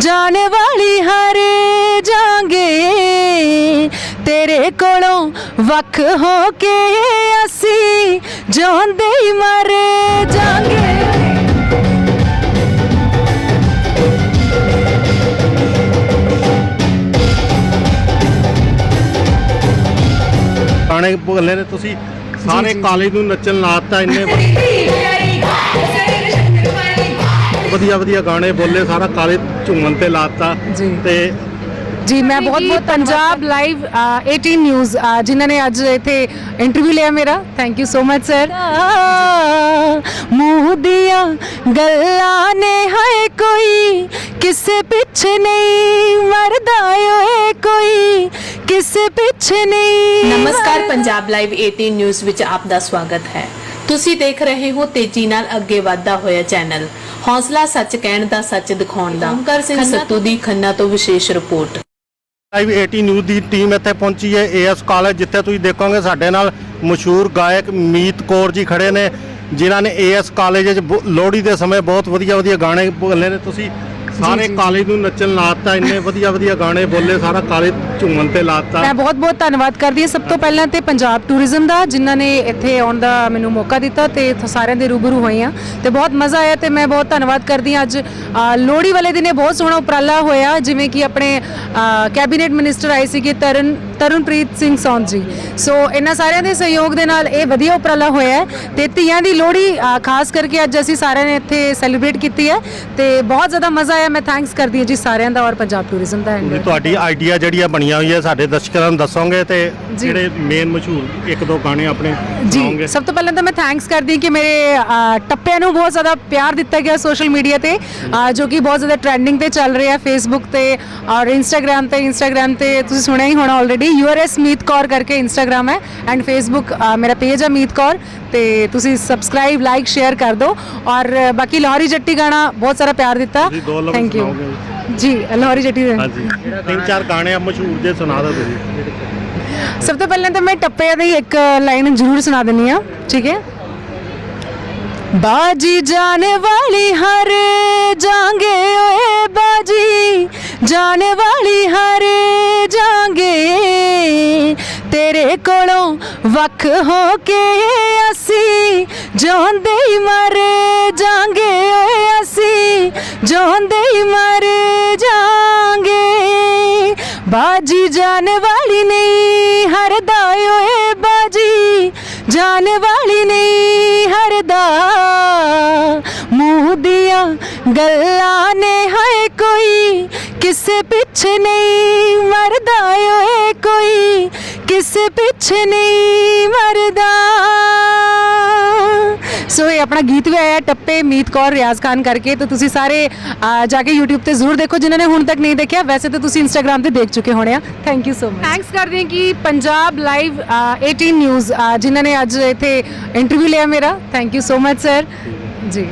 ਜਾਣ ਵਾਲੀ ਹਰ ਜਾਂਗੇ। ਤੇਰੇ ਕੋਲੋਂ ਵੱਖ ਹੋ ਕੇ ਅਸੀਂ ਜਿਉਂਦੇ ਹੀ ਮਰ ਜਾਂਗੇ। ਗਾਣੇ ਬੋਲੇ ਨੇ ਤੁਸੀਂ ਸਾਰੇ ਕਾਲਜ ਨੂੰ ਨੱਚਣ ਲਾਤਾ ਇੰਨੇ ਵਧੀਆ ਵਧੀਆ ਗਾਣੇ ਬੋਲੇ ਸਾਰਾ ਕਾਲਜ ਝੂਮਣ ਤੇ ਲਾਤਾ ਜੀ। ਤੇ ਜੀ ਮੈਂ ਬਹੁਤ ਬਹੁਤ ਪੰਜਾਬ ਲਾਈਵ 18 ਨਿਊਜ਼ ਜਿਨ੍ਹਾਂ ਨੇ ਅੱਜ ਇੱਥੇ ਇੰਟਰਵਿਊ ਲਿਆ ਮੇਰਾ। Thank you so much sir ਮੂੰਹ ਦੀਆਂ ਗੱਲਾਂ ਨੇ ਹੈ ਕੋਈ ਕਿਸੇ ਪਿੱਛੇ ਨਹੀਂ ਮਰਦਾ ਓਏ ਕੋਈ ਕਿਸੇ ਪਿੱਛੇ ਨਹੀਂ। ਨਮਸਕਾਰ ਪੰਜਾਬ ਲਾਈਵ 18 ਨਿਊਜ਼ ਵਿੱਚ ਆਪ ਦਾ ਸਵਾਗਤ ਹੈ। ਤੁਸੀਂ ਦੇਖ ਰਹੇ ਹੋ ਤੇਜ਼ੀ ਨਾਲ ਅੱਗੇ ਵਧਦਾ ਹੋਇਆ ਚੈਨਲ ਹੌਸਲਾ ਸੱਚ ਕਹਿਣ ਦਾ ਸੱਚ ਦਿਖਾਉਣ ਦਾ। ਓਮਕਾਰ ਸਿੰਘ ਸੱਤੂ ਦੀ ਖੰਨਾ ਤੋਂ ਵਿਸ਼ੇਸ਼ ਰਿਪੋਰਟ। ਲਾਈਵ 18 ਨਿਊਜ਼ ਦੀ ਟੀਮ ਇੱਥੇ ਪਹੁੰਚੀ ਹੈ। ਏਐਸ ਕਾਲਜ ਜਿੱਥੇ ਤੁਸੀਂ ਦੇਖੋਗੇ ਸਾਡੇ ਨਾਲ ਮਸ਼ਹੂਰ ਗਾਇਕ ਮੀਤ ਕੌਰ ਜੀ ਖੜੇ ਨੇ ਜਿਨ੍ਹਾਂ ਨੇ ਏਐਸ ਕਾਲਜ ਵਿੱਚ ਲੋਹੜੀ ਦੇ ਸਮੇਂ ਬਹੁਤ ਵਧੀਆ ਵਧੀਆ ਗਾਣੇ ਬੋਲੇ ਨੇ। ਤੁਸੀਂ ਸਾਰੇ ਕਾਲਜ ਨੂੰ ਨੱਚਣ ਲਾਤਾ ਇੰਨੇ ਵਧੀਆ ਵਧੀਆ ਗਾਣੇ ਬੋਲੇ ਸਾਰਾ ਕਾਲਜ ਝੂਮਣ ਤੇ ਲਾਤਾ। ਮੈਂ ਬਹੁਤ ਬਹੁਤ ਧੰਨਵਾਦ ਕਰਦੀ ਹਾਂ। ਸਭ ਤੋਂ ਪਹਿਲਾਂ ਤੇ ਪੰਜਾਬ ਟੂਰਿਜ਼ਮ ਦਾ ਜਿਨ੍ਹਾਂ ਨੇ ਇੱਥੇ ਆਉਣ ਦਾ ਮੈਨੂੰ ਮੌਕਾ ਦਿੱਤਾ ਤੇ ਇੱਥੇ ਸਾਰਿਆਂ ਦੇ ਰੂਬਰੂ ਹੋਈ ਹਾਂ। ਤੇ ਬਹੁਤ ਮਜ਼ਾ ਆਇਆ ਤੇ ਮੈਂ ਬਹੁਤ ਧੰਨਵਾਦ ਕਰਦੀ ਹਾਂ। ਅੱਜ ਲੋਹੜੀ ਵਾਲੇ ਦਿਨੇ ਬਹੁਤ ਸੋਹਣਾ ਉਪਰਾਲਾ ਹੋਇਆ ਜਿਵੇਂ ਕਿ ਆਪਣੇ ਕੈਬਨਿਟ ਮਿਨਿਸਟਰ ਆਏ ਸੀਗੇ ਤਰਨ ਤਰਨਪ੍ਰੀਤ ਸਿੰਘ ਸੌਂਦ ਜੀ। ਸੋ ਇਹਨਾਂ ਸਾਰਿਆਂ ਦੇ ਸਹਿਯੋਗ ਦੇ ਨਾਲ ਇਹ ਵਧੀਆ ਉਪਰਾਲਾ ਹੋਇਆ ਤੇ ਧੀਆਂ ਦੀ ਲੋਹੜੀ ਖਾਸ ਕਰਕੇ ਅੱਜ ਅਸੀਂ ਸਾਰਿਆਂ ਨੇ ਇੱਥੇ ਸੈਲੀਬ੍ਰੇਟ ਕੀਤੀ ਹੈ ਤੇ ਬਹੁਤ ਜ਼ਿਆਦਾ ਮਜ਼ਾ ਆਇਆ। ਮੈਂ ਥੈਂਕਸ ਕਰਦੀ ਹਾਂ ਜੀ ਸਾਰਿਆਂ ਦਾ ਔਰ ਪੰਜਾਬ ਟੂਰਿਜ਼ਮ ਦਾ। ਤੁਹਾਡੀ ਆਈਡੀਆ ਜਿਹੜੀਆਂ ਬਣੀਆਂ ਹੋਈਆਂ ਸਾਡੇ ਦਰਸ਼ਕਾਂ ਨੂੰ ਦੱਸੋਗੇ ਤੇ ਜੀ। ਜਿਹੜੇ ਮੇਨ ਮਸ਼ਹੂਰ ਇੱਕ ਦੋ ਗਾਣੇ ਆਪਣੇ ਜੀ ਸੁਣਾਓਗੇ ਸਭ ਤੋਂ ਪਹਿਲਾਂ ਤਾਂ ਮੈਂ ਥੈਂਕਸ ਕਰਦੀ ਹਾਂ ਕਿ ਮੇਰੇ ਅ, ਟੱਪਿਆਂ ਨੂੰ ਬਹੁਤ ਜ਼ਿਆਦਾ ਪਿਆਰ ਦਿੱਤਾ ਗਿਆ ਸੋਸ਼ਲ ਮੀਡੀਆ ਤੇ ਅ, ਜੋ ਕਿ ਬਹੁਤ ਜ਼ਿਆਦਾ ਟ੍ਰੈਂਡਿੰਗ ਤੇ ਚੱਲ ਰਿਹਾ ਫੇਸਬੁੱਕ ਤੇ ਔਰ ਇੰਸਟਾਗ੍ਰam ਤੇ ਇੰਸਟਾਗ੍ਰam ਤੇ ਤੁਸੀਂ ਸੁਣਿਆ ਹੀ ਹੋਣਾ ਆਲਰੇਡੀ ਯੂਆਰਐਸ ਮੀਤ ਕੌਰ ਕਰਕੇ ਇੰਸਟਾਗ੍ਰam ਹੈ ਐਂਡ ਫੇਸਬੁੱਕ ਮੇਰਾ ਪੇਜ ਹੈ ਮੀਤ ਕੌਰ ਤੇ ਤੁਸੀਂ ਸਬਸਕ੍ਰਾਈਬ ਲਾਈਕ ਸ਼ੇਅਰ ਕਰ ਦਿਓ ਔਰ ਅ, ਬਾਕੀ ਲਾਹੌਰੀ ਜੱਟੀ ਗਾਣਾ ਬਹੁਤ ਸਾਰਾ ਪਿਆਰ ਦਿੱਤਾ ਤੁਸੀਂ ਦੋ ਲਫ਼ਜ਼ ਸੁਣਾਓਗੇ। ਜੀ ਲਾਹੌਰੀ ਜੱਟੀ ਦੇ। ਹਾਂਜੀ। ਤਿੰਨ ਚਾਰ ਗਾਣੇ ਆ ਮਸ਼ਹੂਰ ਜੇ ਸੁਣਾ ਦਿਓ ਤੁਸੀਂ। ਸਭ ਤੋਂ ਪਹਿਲਾਂ ਤਾਂ ਮੈਂ ਟੱਪਿਆਂ ਦੀ ਇੱਕ ਲਾਈਨ ਜ਼ਰੂਰ ਸੁਣਾ ਦਿੰਨੀ ਆ ਠੀਕ ਹੈ? ਬਾਜੀ ਜਾਣ ਵਾਲੀ ਹਰ ਜਾਂਗੇ ਓਏ ਬਾਜੀ। ਜਾਣ ਵਾਲੀ ਹਰ ਜਾਂਗੇ। ਤੇਰੇ ਕੋਲੋਂ ਵੱਖ ਹੋ ਕੇ ਅਸੀਂ ਜਿਉਂਦੇ ਹੀ ਮਰ ਜਾਂਗੇ ਓਏ ਅਸੀਂ ਹੀ ਮਰ ਜਾਂਗੇ ਬਾਜੀ ਜਾਣ ਵਾਲੀ ਨਹੀਂ, ਹਰਦਾ ਓਏ ਬਾਜੀ। ਜਾਣ ਵਾਲੀ ਨਹੀਂ, ਹਰਦਾ। ਮੂੰਹ ਦੀਆਂ ਗੱਲਾਂ ਨੇ ਹੈ ਕੋਈ, ਕਿਸੇ ਪਿੱਛੇ ਨਹੀਂ ਮਰਦਾ ਓਏ ਕੋਈ, ਕਿਸੇ ਪਿੱਛੇ ਨਹੀਂ ਮਰਦਾ। ਸੋ ਇਹ ਆਪਣਾ ਗੀਤ ਵੀ ਆਇਆ ਟੱਪੇ ਮੀਤ ਕੌਰ ਰਿਆਜ਼ ਖਾਨ ਕਰਕੇ। ਤਾਂ ਤੁਸੀਂ ਸਾਰੇ ਜਾ ਕੇ YouTube ਤੇ ਜ਼ਰੂਰ ਦੇਖੋ। ਜਿਨ੍ਹਾਂ ਨੇ ਹੁਣ ਤੱਕ ਨਹੀਂ ਦੇਖਿਆ ਵੈਸੇ ਤਾਂ ਤੁਸੀਂ Instagram ਤੇ ਦੇਖ ਚੁੱਕੇ ਹੋਣੇ ਆ। Thank you so much thanks ਕਰਦੇ ਹਾਂ ਕਿ ਪੰਜਾਬ ਲਾਈਵ 18 ਨਿਊਜ਼ ਜਿਨ੍ਹਾਂ ਨੇ ਅੱਜ ਇੱਥੇ ਇੰਟਰਵਿਊ ਲਿਆ ਮੇਰਾ। Thank you so much sir ji.